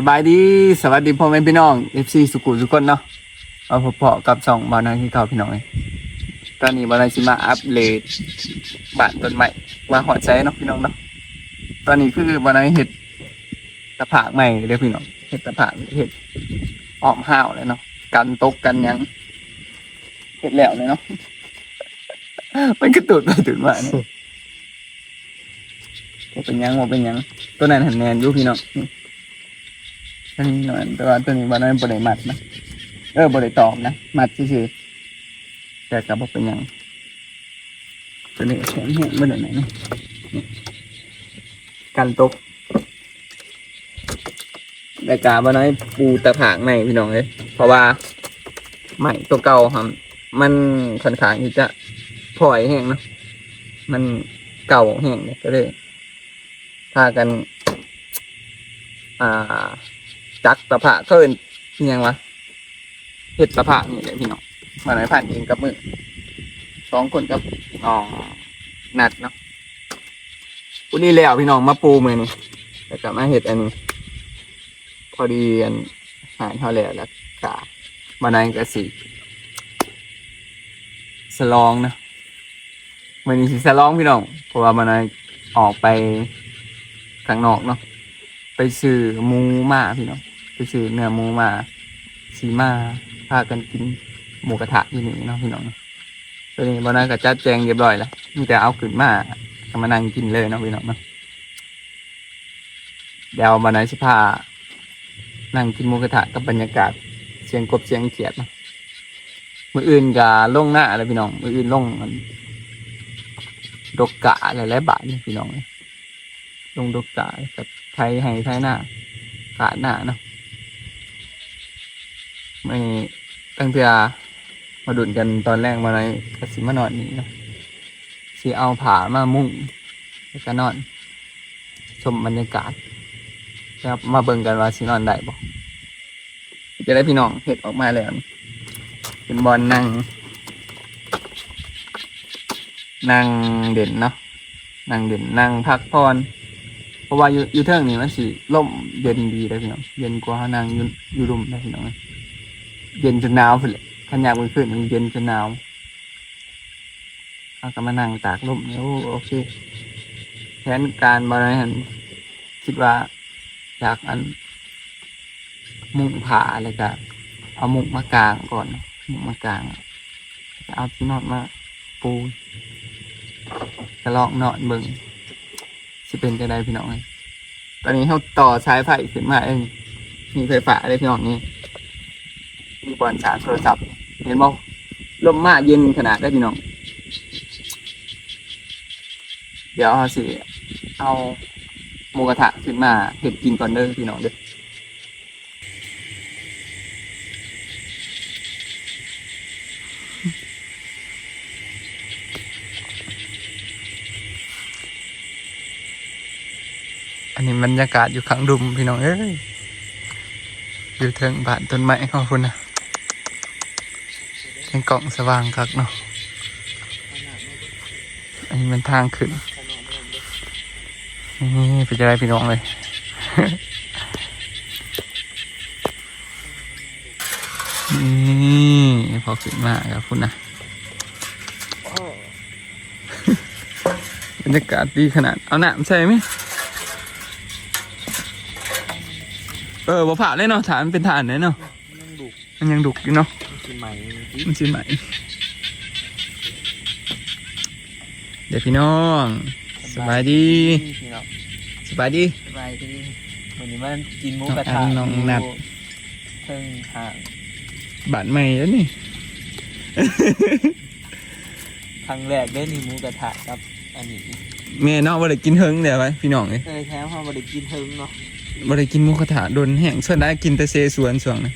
สบายดีสวัสดีพ่อแม่พี่น้อง FC สุกุสุกนเนาะเอาพอๆกับสองบอลนอยที่เก่าพี่น้องเอ้ยตอนนี้บอลนอยสิมาอัปเดตบ้านต้นใหม่ว่าหอดใจเนาะพี่น้องเนาะตอนนี้คือบอลนอยเห็ดตะผากใหม่เด้อพี่น้องเห็ดตะผากเห็ดออมห้าวเลยเนาะกันตกกันยังเห็ดแล้วเลยเนาะมันกระตุดไปตุดมาเนี่ยเป็นยังบ่เป็นยังตัวนั้นหันแนนอยู่พี่น้อง ตัวนี้หน่อยแต่ว่าตัวนี้วันนั้นบริมัดนะเออบริตอมนะมัดซื่อๆแต่กับบอกเป็นยังตัวนี้แข็งแห้งเมื่อไหร่นะนี่กันตกแต่กาวันนั้นปูตะผางในพี่น้องเลยเพราะว่าใหม่ตัวเก่าครับมันค่อนข้างที่จะพลอยแห้งเนาะมันเก่าแห้งก็เลยพากัน อ่า จักตะผะเคินอิหยังวะเห็ดตะผะนี่แหละพี่น้องมาไหนผ่านเองกับมือสองคนกับน้องนัดเนาะกูนี่แล้วพี่น้องมาปูมือนี่แต่กลับมาเห็ดอันนี้พอดีอันหายเท่าแล้วแล้วกะมาไหนกะสิสลองนะมือนี้สิสลองพี่น้องเพราะว่ามาไหนออกไปข้างนอกเนาะ ไปซื้อหมูมาพี่น้องไปซื้อเนื้อหมูมาสีมาพากันกินหมูกระทะที่นี่เนาะพี่น้องตัวนี้บอนาก็จัดแจงเรียบร้อยแล้วมีแต่เอาขึ้นมาก็มานั่งกินเลยเนาะพี่น้องเนาะเดี๋ยวบอนาสิพานั่งกินหมูกระทะกับบรรยากาศเสียงกบเสียงเขียดเนาะมืออื่นก็ลงหน้าเลยพี่น้องมืออื่นล่งมันดกกะหลายๆบาทเนี่ยพี่น้องลงดกกะกับ ไทยให้ไทยหน้าขาดหน้าเนาะไม่ตั้งแต่มาดุนกันตอนแรกมาในกสิมานอนนี่เนาะสีเอาผามามุ่งแล้วก็นอน ชมบรรยากาศแล้วมาเบิ่งกันว่าสินอนได้บ่จะได้พี่น้องเห็ดออกมาแล้วเป็นบอลนั่ง นั่งเด่นเนาะนั่งเด่นนั่งพักผ่อน เพราะว่าอยู่อยู่เทิงนี่มันสิล่มเย็นดีเลยพี่น้องเย็นกว่าเขางอยู่อยู่รุมได้พี่น้องเย็นจนหนาวพุ่นเลยขันอยากมือขึ้นมันเย็นจนหนาวเขาก็มานั่งตากลมโอ้โอเคแผนการบริหารคิดว่าอยากอันมุงผาอะไรก็เอามุงมากลางก่อนมุงมากลางจะเอาที่นอนมาปูกระลอกนอนเบิ่ง สิเป็นจะได้พี่น้องเลยตอนนี้เขาต่อสายไฟขึ้นมาเองมีไฟฟ้าเลยพี่น้องนี่มีบอลชาร์จโทรศัพท์ เห็นบ่ลมมากเย็นขนาดได้พี่น้อง เดี๋ยวเอาสิเอาหมูกระทะขึ้นมาเห็ดกินก่อนเด้อพี่น้องเด้อ บรรยากาศอยู่ข้างดุมพี่น้องเอ้ยอยู่เทิงบ้านต้นไม้ขอบคุณนะเป็นกล่องสว่างคักเนาะอันนี้มันทางขึ้นนี่ไปจะได้พี่น้องเลยนี่พอขึ้นมาครับคุณนะบรรยากาศดีขนาด เอาหนามใส่ไหม เออบ่ผ่าเลยเนาะฐานเป็นฐานเลยเนาะยังดุมันยังดุกอยู่เนาะคือใหม่ดิมันสิใหม่เดี๋ยวพี่น้องสบายดีพี่น้องสบายดีสบายดีวันนี้มันกินหมูกระทะน้องนัดเพิ่งห่างบ้านใหม่แล้วนี่ครั้งแรกได้นี่หมูกระทะครับอันนี้แม่เนาะบ่ได้กินเฮิงเดี๋ยวไว้พี่น้องเอ้ยเคยแท้เพราะบ่ได้กินเทิงเนาะ บ่ได้กินหมูกระทะโดนแห้งส่วนได้กินแต่เซสวนส่วงนะ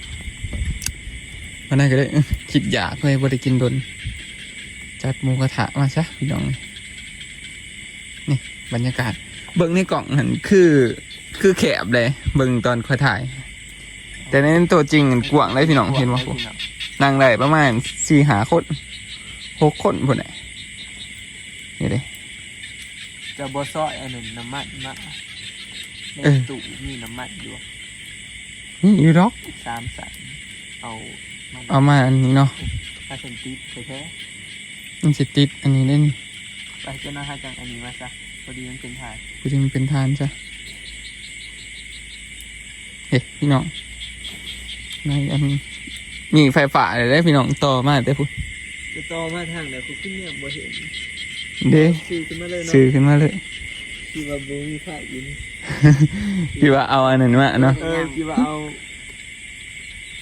วันนั้นก็เลยคิดอยากเลยบ่ได้กินโดน จัดหมูกระทะมาซะพี่น้องนี่บรรยากาศ เบิ่งในกล่องหันคือคือแคบเลยเบิ่งตอนค่อยถ่าย แต่ในตัวจริงกว้างเลยพี่น้องเห็นว่าพี่น้องนั่งได้ประมาณสี่หาคนหกคนพุ่นไหนนี่เลยจะบ่ซอยอันนั้นน้ำมันมา ในเออตู้มีน้ำมันอยู่นี่อยู่ดอกสามสันเอามันเอามาอันนี้เนาะพาเซนติไปแท้มันสิติดอันนี้ได้นี่ไปเจ้าหน้าที่จังอันนี้มาซะพอดีมันเป็นถ่ายกูจะมันเป็นทานจ้ะเฮ้ยพี่น้องในอันนี่ไฟฟ้าเลยได้พี่น้องต่อมาแต่พูดจะต่อมาทางเดี๋ยวคุณขึ้นเนี่ยบ่เห็นเด้ซื้อขึ้นมาเลยเนาะซื้อขึ้นมาเลยคิดว่าบ่มีค่าอิน พี่ว่าเอาอันนั้นมาเนาะเออคิดว่าเอา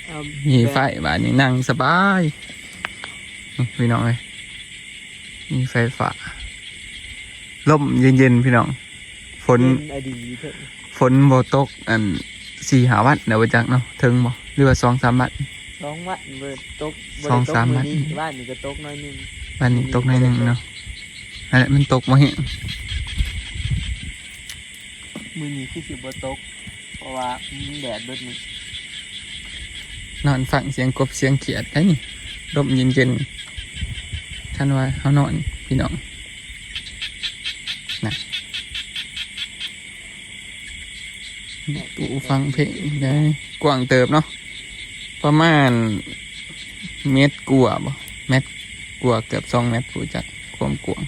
เอามีไฟบานนี้นั่งสบายนี่พี่น้องเลยมีไฟฟ้าลมเย็นๆพี่น้อง ฝนเป็นอดีตเถอะฝนบ่ตกอันสี่หาวัดเดี๋ยวไปจักเนาะถึงบ่หรือว่าสองสามวัดสองวัดเบิดตกบ่สองได้ตกสามอวัดนี้บ้านนี่ก็ตกน้อยหนึงวันนี้ตกในอยหนึ่งเนาะอันนั้นมันตกมาเห็น มื้อนี้คือสิบ่ตก เพราะว่ามันแดดเบิดนี่นอนฟังเสียงกบเสียงเขียดได้นี่ลมเย็นๆท่านว่าเขานอนพี่น้องนะตูฟังเพลงได้กว้างเติบเนาะประมาณเมตรกว่าบ่เมตรกว่าเกือบสองเมตรผู้จักความกว้าง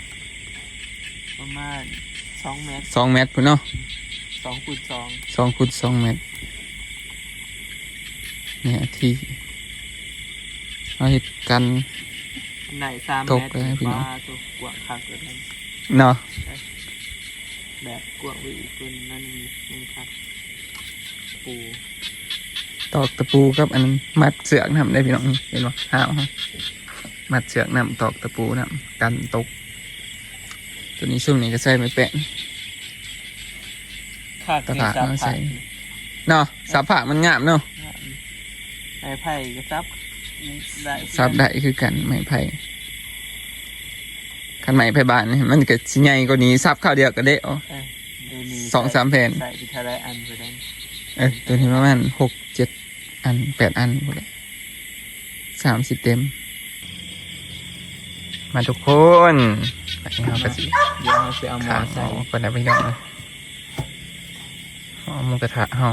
ประมาณ2เมตรสองเมตรพุ่นเนาะ 2คูณ2สองคูณสองเมตรเนี่ยที่เอาเหตุกันอันไหน3ตเมกตรเลยพี่น้องว่าตัวกว้างคักเลยนั่นเนาะแบบกว้างไปอีกตัวหนึงนั่นนี่นี่ครับปูตอกตะปูกับอันนั้นมัดเสือกนำได้พี่น้องเห็นปะห้าวฮะมัดเสือกนำตอกตะปูนำกันตก ตัวนี้ช่วงนี้ก็ใส่ไม่เป็ นคักกระนี่ถางซับเอาใส่ผักเนาะสับผักมันงามเนาะไม้ไผ่ก็ซับได้สับได้คือกันไม้ไผ่คันไม้ไผ่บานนี่มันก็สิใหญ่กว่านี้สับข้าวเดียวก็ได้อ๋อเออเดี๋ยวนี้สองสามแผ่นใส่ไปเท่าไรอันก็ได้เออตัวนี้ประมาณหกเจ็ดอันแปดอันหมดเลยสามสิบเต็ม มาทุกคนไปเอากระสีเดี๋ยวเราไปเอาหมอขาใส่เอาคนละไปน้องนะเอา หมูกระทะเฮา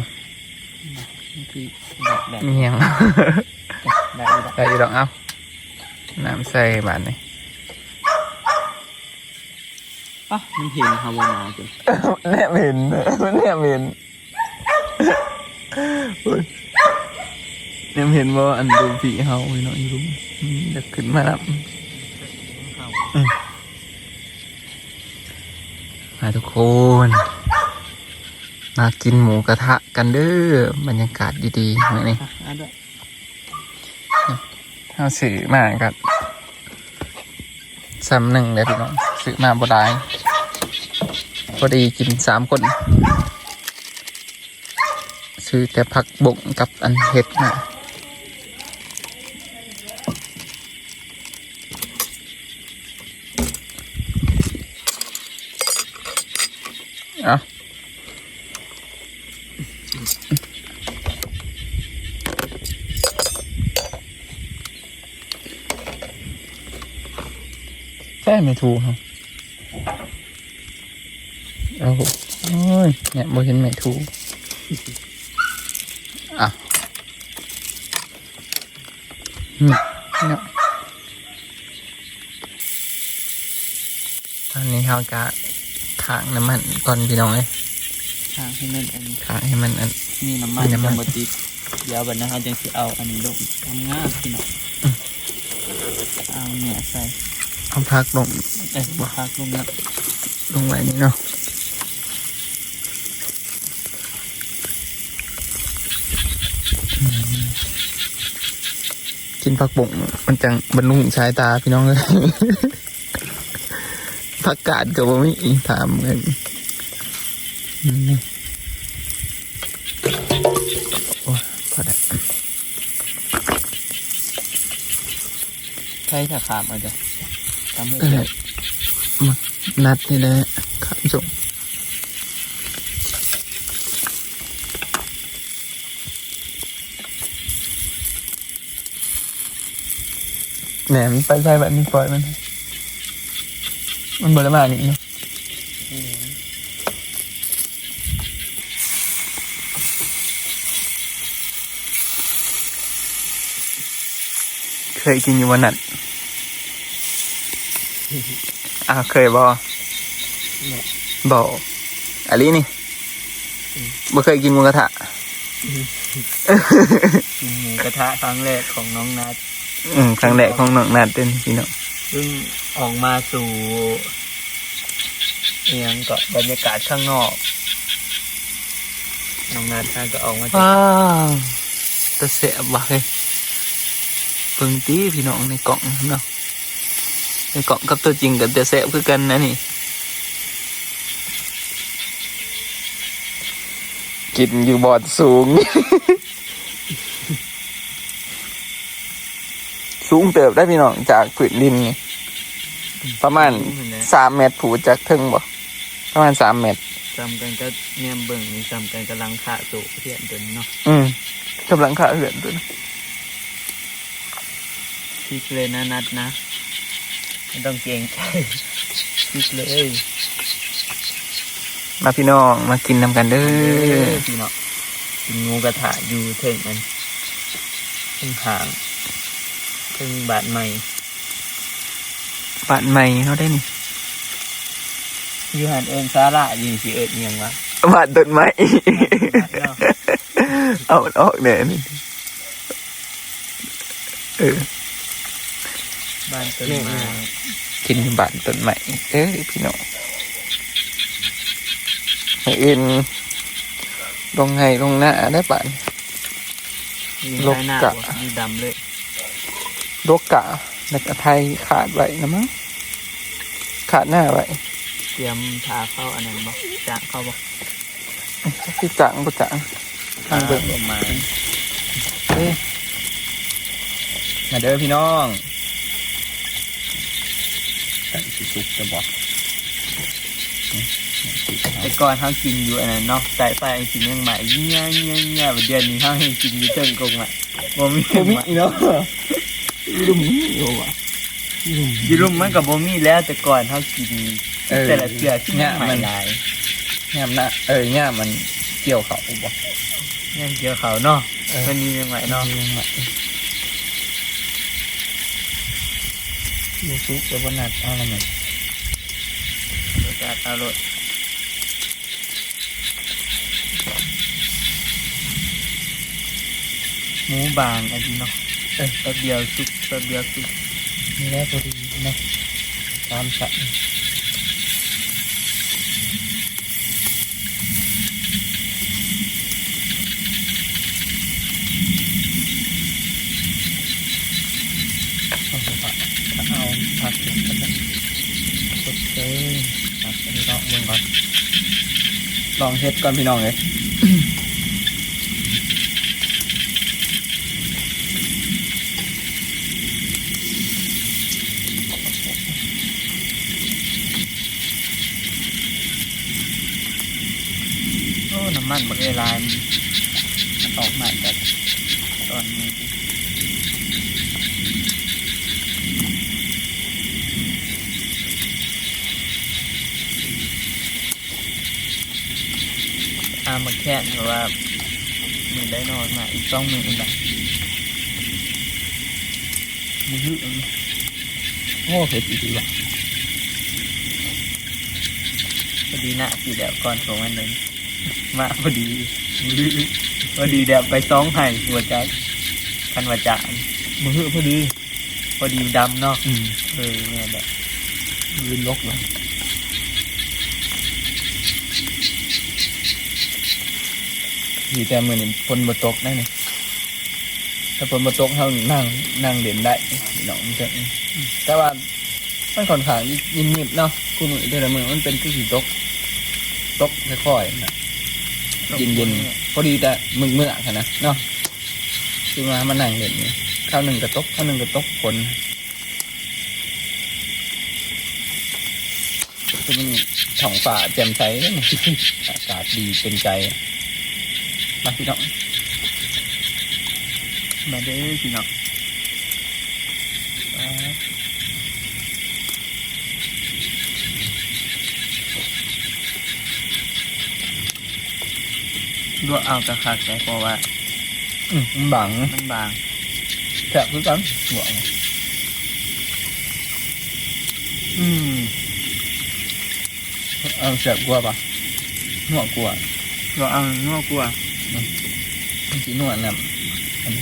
ที่แบบแบบเมียงแบบแบบได้อยู่ดอกเอาน้ำใส่บาทนี่อะมันเห็นครับว่าหมอจ้ะแนบเห็นมันแนบเห็นเนี่ยเห็นว่าอันดูผีเฮาไว้เนาะอยู่รุมเดี๋ยวขึ้นมาแล้วมาทุกคน มากินหมูกระทะกันเด้อบรรยากาศดีๆมื้อนี้อ่เอันด้วยเอาสื่อมากับซ้ำหนึ่งเลยพี่น้องสื่อมาบดายพอดีกินสามคน ซื้อแต่ผักบงกับอันเห็ดมาเอา ใช่ไม่ถูกครับโอ้โหโอ้ยเนี่ยบ่เห็นไม่ถูกอะอืมเนี่ยตอนนี้เราจะขางน้ำมันก่อนพี่น้องเลยทางให้มันอันขางให้มันอัน นี่น้ำมันมีน้ำมันจะบติดเดี๋ยวบัดนะครับจังสิเอาอันนี้ลงทำง่ายพี่น้องเอาเนี่ยใส่เอาพักลงเอ้ยพักลงนะลงไว้นี่เนาะอืมกินผักบุ้งมันจังบรรลุงสายตาพี่น้องเลย ผักกาดกับว่าไม่อีถามเงินอืม ใช้ขาขามอาจจะทำให้เจ็บนัดนี่เลยครับจบแหนมไปใช่แบบนี้ปล่อยมัน มันบริมาณนี้เนาะเคยกินอยู่วันนั้น อ้าวเคยบ่เนี่ยบ่อันนี้นี่อืมบ่เคยกินหมูกระทะกินหมูกระทะครั้งแรกของน้องนัดอืมครั้งแรกของน้องนัดเต้นพี่น้องซึ่งออกมาสู่เอียงก็บรรยากาศข้างนอก น้องนัดท่านก็ออกมาจากว้าวตะเสบว่ะเฮ้ยเพิ่งตีพี่น้องในกล่องเนาะ ในกล่องกับตัวจริงกับตะเสบคือกันนะนี่กินอยู่บอดสูง สูงเติบได้พี่น้องจากผืนดินนี่ประมาณสามเมตรผูจากเทึงบ่ประมาณสามเมตรจำกันก็เนียมเบิ่งนี่จำกันกำลังขาสู่เทียนเดินเนาะอืมกำลังขาเหือนตัวนะพลิกเลยนะนัดนะ ไม่ต้องเกรงใจพลิกเลย มาพี่น้องมากินนำกันเด้เอออพี่เนาะกินงูกระถาอยู่เถิงมันเถิงหางเถิงบาดใหม่บ้านใหม่เขาได้นี่อยู่หันเอิญซาระอยู่สิเอิญยังวะบ้านต้นไม้เนาะเอามันออกเนี่ยนี่เออบ้านต้นไม้ กินอยู่บ้านต้นไม้เอ้ยพี่น้องให้เอ็นลงไห้ลงหน้าได้ป่านมีลกหน้ากะวะมีดำเลยโลกกะนักไทยขาดไว้นะมั้งขาดหน้าไว้เตรียมทาเข้าอันนั้นบ่จางเข้าบ่ที่จังบ่จังทางเบิ่งออกมาเอ้ยมาเด้อพี่น้องใส่สิสุกจะบอกแต่ก่อนเขากินอยู่อันนั้นเนาะใส่ไปกินยังใหม่เงี้ยเงี้ยเงี้ยเดือนนี้เขาให้กินอยู่เทิงกงอะบ่มีโคมิใหม่เนาะอีลุมนี่โอ้วะอีลุมอยูรุมมันกับบ่มีแล้วแต่ก่อนเขากินเออแต่ละเสือที่เนี่มันยใหม่มันหลายย่ามนะเออย่ามมันเกี่ยวเขาบอกเนี่ยเกี่ยวเขาเนาะเออมันมียังไงเนาะ ยูซุปแล้วก็นัดเอาอะไรมันรสชาติเอารสหมูบางอันนี้เนาะเออแป๊บเดียวสุกแป๊บเดียวสุกนี่แหละพอดีนะตามสันเอาไปผัดถ้าเอาผัดก็จะสดเลยผัดอันนี้ลองเบิ่ง ก่อนลองเฮ็ดก่อนพี่น้องเลยโอ้น้ำมันบักเอลายมันออกใหม่กันตอนนี้ตามมาแค่นเพราะว่ามือได้นอนมาอีกสองมืออีกแบบมือฮึอันนี้โอ้เผ็ดอีกทีว่ะพอดีหน้าสีแดดก่อนของมันเลยมาพอดีมือพอดีแดดไปสองไห่หัวใจกคันวาจานมือพอดี พอดีดำเนาะอืมเออเนี่ยแบบมือลกเลย ดีแต่มือนี่ฝนบตกได้นี่ถ้าฝนบตกเขานั่งนั่งเด่นได้พี่น้องมันจะแต่ว่ามันค่อนข้างยินมิดเนาะคุณมือแต่ละมือมันเป็นคือสีตก ตกค่อยๆนะเย็นเย็นๆพอดีแต่มึงเมื่อค่ะนะเนาะคือมามานั่งเด่นนี่ข้าวหนึ่งกระตกข้าวหนึ่งกระตกฝนคือมันท้องฟ้าแจ่มใสเลยนี่อากาศดีเป็นใจ มาพี่น้องมาเด้อพี่น้องลวกเอากระคักแต่เพราะว่าอืมมันบังมันบางแฉะคือกันหัวไงอืมเอาเสียบกลัวปะหนวดกลัวก็เอานอกกลัว มันสีนวดน่ะมัน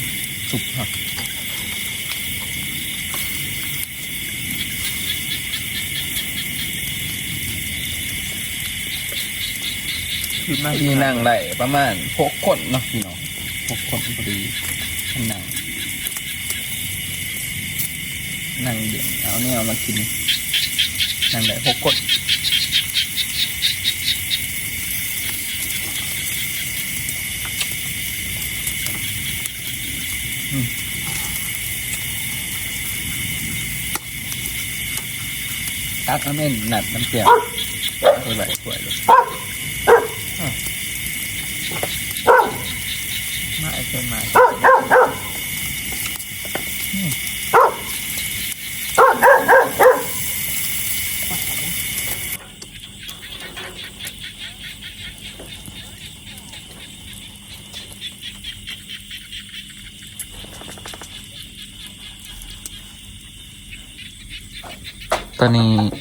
สุกครับมามีนั่งได้ประมาณหกคนเนาะพี่น้องหกคนพอดีนั่งนั่งเดี๋ยวเอาเนี่ยเอามากินนั่งได้หกคน ตักน้ำเม่นหนัดน้ำเจียวไปไหลสวยเลยมาไอ้เส้นมาตอนนี้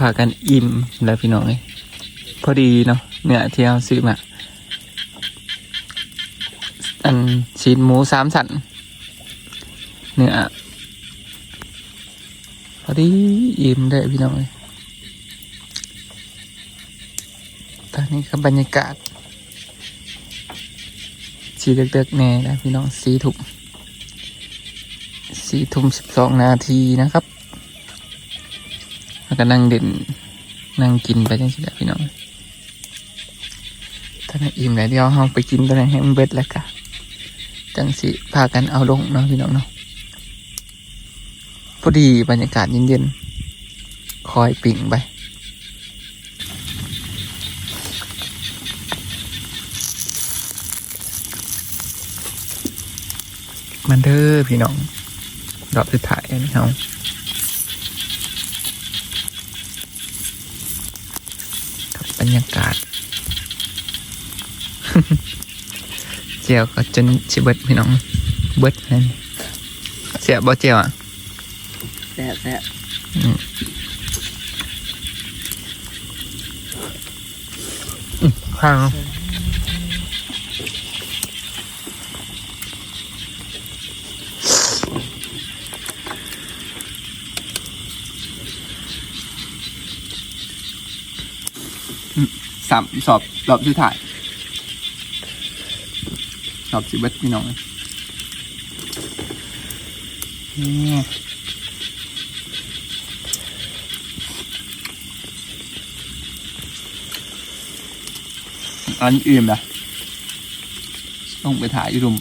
พากันอิ่มแล้วพี่น้องเลยพอดีเนาะเนื้อที่เราซื้อมาอันชิ้นหมูสามสันเนื้อพอดีอิ่มได้พี่น้องเลยตอนนี้ก็บรรยากาศสีเด็กๆแน่นะพี่น้องสีถุ่มสีทุ่มสิบสองนาทีนะครับ แล้วก็นั่งเด่นนั่งกินไปจังสิแหละพี่น้องถ้าไม่อิ่มแล้วเดี๋ยวเราไปกินตัวนั้นให้มันเบิดแล้วกันจังสิพากันเอาลงเนาะพี่น้องเนาะพอดีบรรยากาศเย็นๆ คอยปิ่งไปมันเด้อพี่น้อง ดอกสุดท้ายนี่เขากับบ รรยากาศเจียวก็จนชิเบิดพี่น้อง เบิดนั่นเสียบ่เจียวอะแซ่บแซ่บข้าง สามสอบรอบสุดท้ายสอบสิบเอ็ดพี่น้องอันอื่นนะต้องไปถ่ายรุมม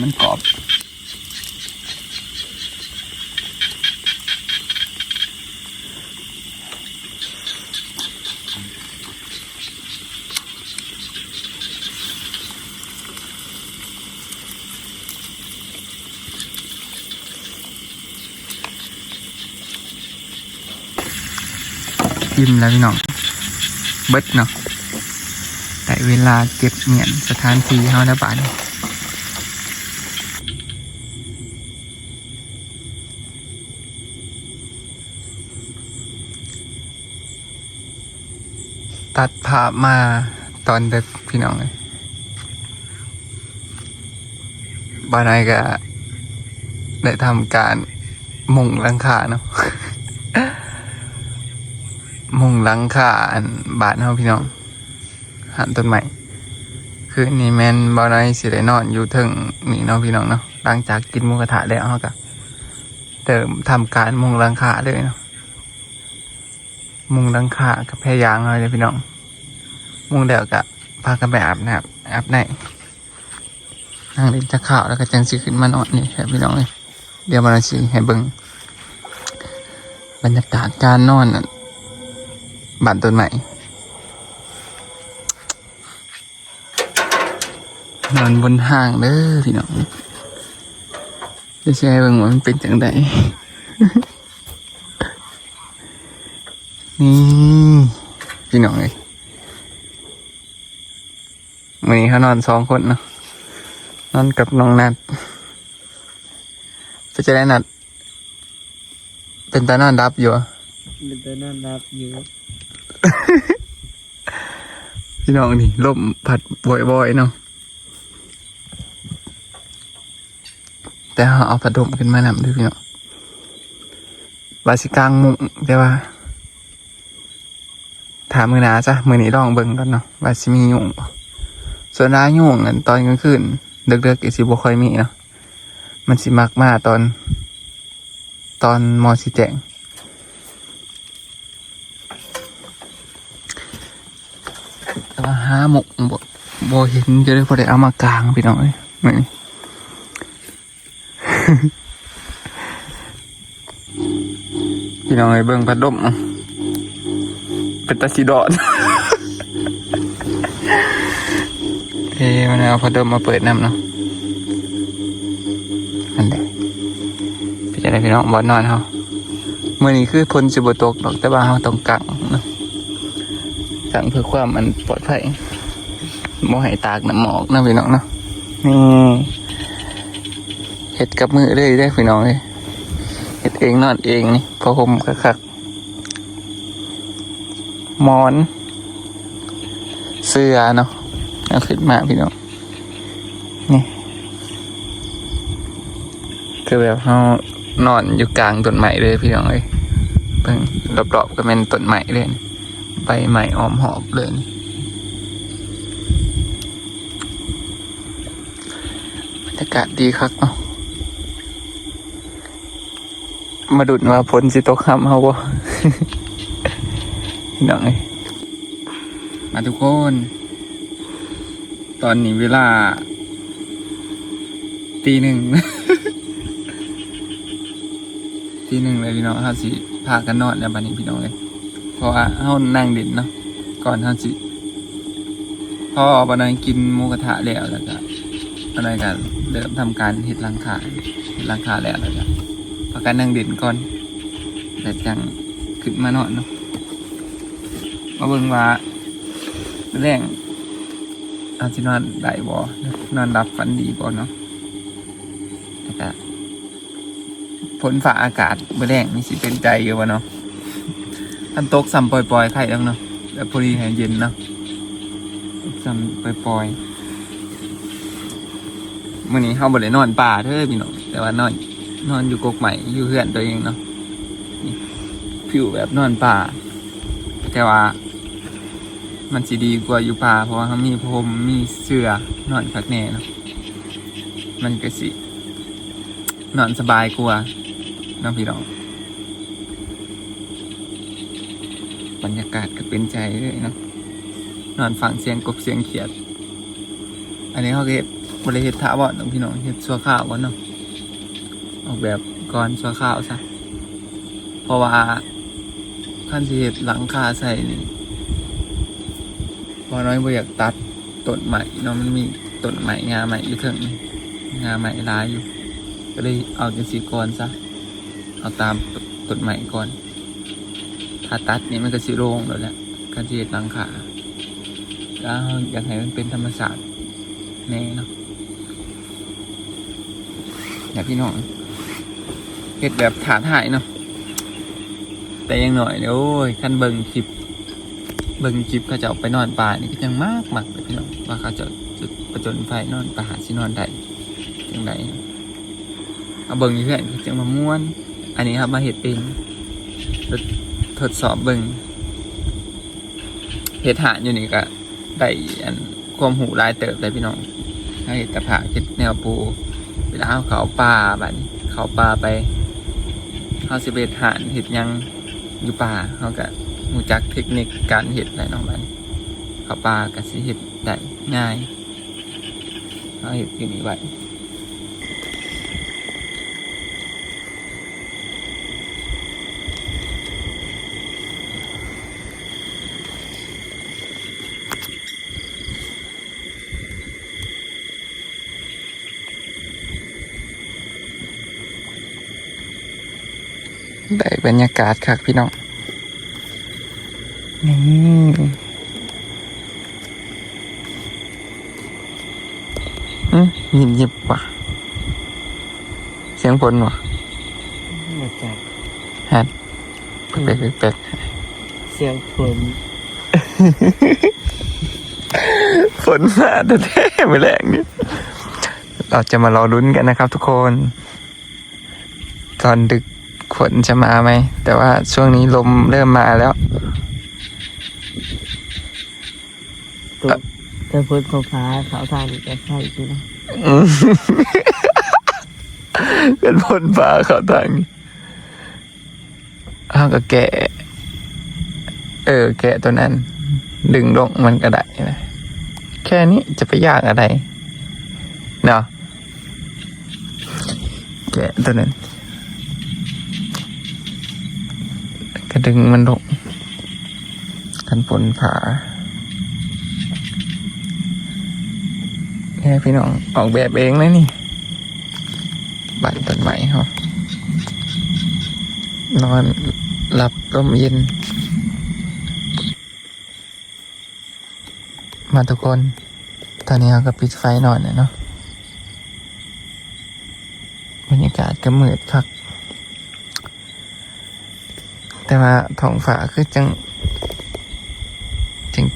มันกรอบ อิ่มแล้วพี่น้องเบิดเนาะแต่เวลาเก็บเหมียนสถานที่เฮาแล้วบาดนี้ตัดภาพมาตอนเดึกพี่น้องเลยบ้านไอ้ก็ได้ทำการมุงลังคาเนาะ มุงหลังคาอันบาทเฮาพี่น้องหันต้นใหม่คือนี่แมนบ่น้อยสิได้นอนอยู่เทึงนี่เนาะพี่น้องเนาะหลังจากกินหมูกระทะแล้วเฮาก็เติมทำการมุงหลังคาเลยเนาะมุงหลังคากับแพรยางเฮาเลยพี่น้อง มุงแล้วก็พากันไปอาบน้ำอาบในนั่งเล่นจะข่าวแล้วก็จังสิขึ้นมานอนนี่ครับพี่น้องเลยเดี๋ยวมาสิให้เบิ่งบรรยากาศการนอนน่ะ บ้านต้นใหม่นอนบนห้างเด้อพี่น้องจะแชร์เบิ่งว่ามันเป็นจังไดนี่พี่น้องเลยวันนี้เขานอนสองคนเนาะนอนกับน้องนัดจะได้นัด เป็นตานอนรับอยู่ เป็นตัวน่ารับอยู่ พี่น้องนี่ลมผัดบ่อยๆเนาะแต่เาเอาผัดลมขึ้นมานำด้วยพี่น้องบาสิกลางมุงแต่ว่าถามมือหนาจ้ะมือนี้ลองเบิ่งก่อนเนาะว่าสิมียุงส่วนร้ายยุงอันตอนกลางคืนเด็กๆอีสิบ่ค่อยมีเนาะมันสิมักมาตอน ตอนมอสิแจง แต่ว่า หาหมกบ่บ่เห็นจะได้พอได้เอามากลางพี่น้องเอ้ยมื้อนี้พี่น้องเอ้ยเบิ่งพัดลมเป็นตาสีดอดเอ้มันเอาพัดลมมาเปิดน้ำเนาะอันเดพี่จะได้พี่น้องบอนนอนเฮาเมื้อนี้คือพลสิบ่ตกดอกแต่ว่าเฮาต้องกังเนาะ สั่งเพื่อความมันปลอดภัยบ่ให้ตากน้ำหมอกนะพี่น้องเนาะนี่เห็ดกับมือเลยได้พี่น้องเลยเห็ดเองนอนเองนี่พอผมคักๆหมอน เสื้อเนาะเอาขึ้นมาพี่น้องนี่คือแบบเขานอนอยู่กลางต้นไม้เลยพี่น้องเลยเพิ่งรอบๆก็เป็นต้นไม้เลย ใบใหม่ออมหอบเลยบรรยากาศดีครับเนาะมาดุดว่าฝนสิตกค่ำเฮาบ่พี่น้อยมาทุกคน ตอนนี้เวลา ตีหนึ่งตีหนึ่งเลยพี่น้องเฮาสิพากันนอนแล้วบัดนี้พี่น้องเลย เพราะว่าเฮานั่งเด่นเนาะก่อนเฮาสิพ่อบันไดกินหมูกระทะแล้วแล้วก็บันไดกันเริ่มทำการเฮ็ดลังคาเฮ็ดลังคาแล้วแล้วก็พากันนั่งเด่นก่อนแล้วจังขึ้นมานอนเนาะมาเบิ่งว่าแรงอาสินอนได้บ่นอนรับฝันดีบ่เนาะแล้วก็ผลฝ่าอากาศเมื่อแรงนี่สิเป็นใจอยู่บ่เนาะ อันตกสัมปล่อยๆไข่แล้วเนาะแบบพอดีให้เย็นเนาะสัมปล่อยๆมื่อนี้เขาบ่ได้นอนป่าเด้อพี่น้องแต่ว่านอนนอนอยู่กกใหม่อยู่เพื่อนตัวเองเนาะนี่ผิวแบบนอนป่า แต่ว่า มันสิดีกว่าอยู่ป่า เพราะว่าเขามีพรมมีเสื้อนอนคักแน่เนาะมันก็สินอนสบายกว่าน้องพี่น้อง บรรยากาศก็เป็นใจเลยเนาะนอนฟังเสียงกบเสียงเขียด อันนี้เขาเฮ็ดบริเฮ็ดถาวรน้องพี่น้องเฮ็ดชั่วข้าววะเนาะออกแบบก่อนชั่วข้าวซะเพราะว่าขั้นสิเฮ็ดหลังคาใส่นี่พอน้อยบ่อยากตัดต้นใหม่เนาะมันมีต้นใหม่งาใหม่อยู่เถิงงาใหม่ร้ายอยู่ ก็เลยเอาจังสีก่อนซะเอาตามต้นใหม่ก่อน ถ้าตัดนี่มันก็สิโล่งแล้วแหละการเฮ็ดหลังขาแล้วอยากให้มันเป็นธรรมศาสตร์แน่เนาะอยากพี่น้องเฮ็ดแบบถาถ่ายเนาะแต่ยังหน่อยเดี๋ยวโอ้ยท่านเบิงคลิปเบิงคลิปเขาจะเอาไปนอนป่านี่ก็ยังมากมากเลยพี่น้องว่าเขาจะจุดประจนไฟนอนป่าหาสินอนได้จังไดเอาเบิงอยู่เพื่อนจังมาม่วน อันนี้ครับมาเฮ็ดเอง ทดสอบเบิ่งเฮ็ดหานอยู่นี่ก็ได้อันความหูลายเติบเลยพี่น้องให้ตะผาเฮ็ดแนวปูเวลาเอาเขาป่าบัดเขาป่าไปเฮาสิเฮ็ดหานเฮ็ดยังอยู่ป่าเฮาก็รู้จักเทคนิคการเฮ็ดแล้วเนาะบัดนี้เขาป่าก็สิเฮ็ดได้ง่ายเฮาเฮ็ดอยู่นี่ไว้ได้ บรรยากาศครับพี่น้องนี่อืมยิบยิบว่ะ เสียงฝนว่ะจักฮะแปลกๆแปลกเสียงฝนๆฝนมาแต่แท้ๆไม่แรงนี่เราจะมารอลุ้นกันนะครับทุกคน ตอนดึก ฝนจะมาไหม แต่ว่าช่วงนี้ลมเริ่มมาแล้วตัวถ้าฝนเขาฟ้าเขาทางจะใช่จริงนะอืมเป็นพลฟ้าเขาทางนี้อ้าวก็แกะ เออ แกะตัวนั้น ดึงลงมันก็ได้นะแค่นี้จะไปยากอะไรเนาะแกะตัวนั้น ก็ดึงมันลงกันฝนผาแค่พี่น้องออกแบบเองนะนี่บ้านต้นไม้เขานอนหลับลมเย็น มาทุกคน ตอนนี้เราก็ปิดไฟนอนแล้วเนาะบรรยากาศก็มืดคัก แต่ว่าท้องฟ้าคือจัง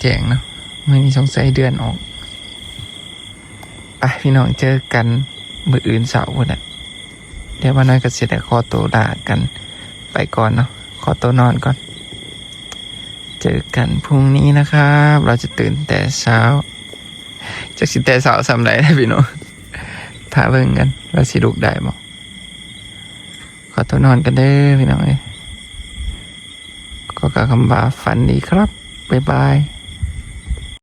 แจงๆเนาะมื่อนี้สงสัยเดือนออกไปพี่น้องเจอกันมืออื่นเสาร์พุ่นน่ะเดี๋ยววันน้อยก็เสร็จขอตัวลากันไปก่อนเนาะขอตัวนอนก่อน เจอกันพรุ่งนี้นะครับ เราจะตื่นแต่เช้าจากสิแต่เช้าสำไรได้พี่น้องถ้าเบิ่งกันว่าสิลุกได้บ่ขอตัวนอนกันเด้อพี่น้องเอ้ ก็กล่าวคำว่าฝันดีครับ บ๊ายบาย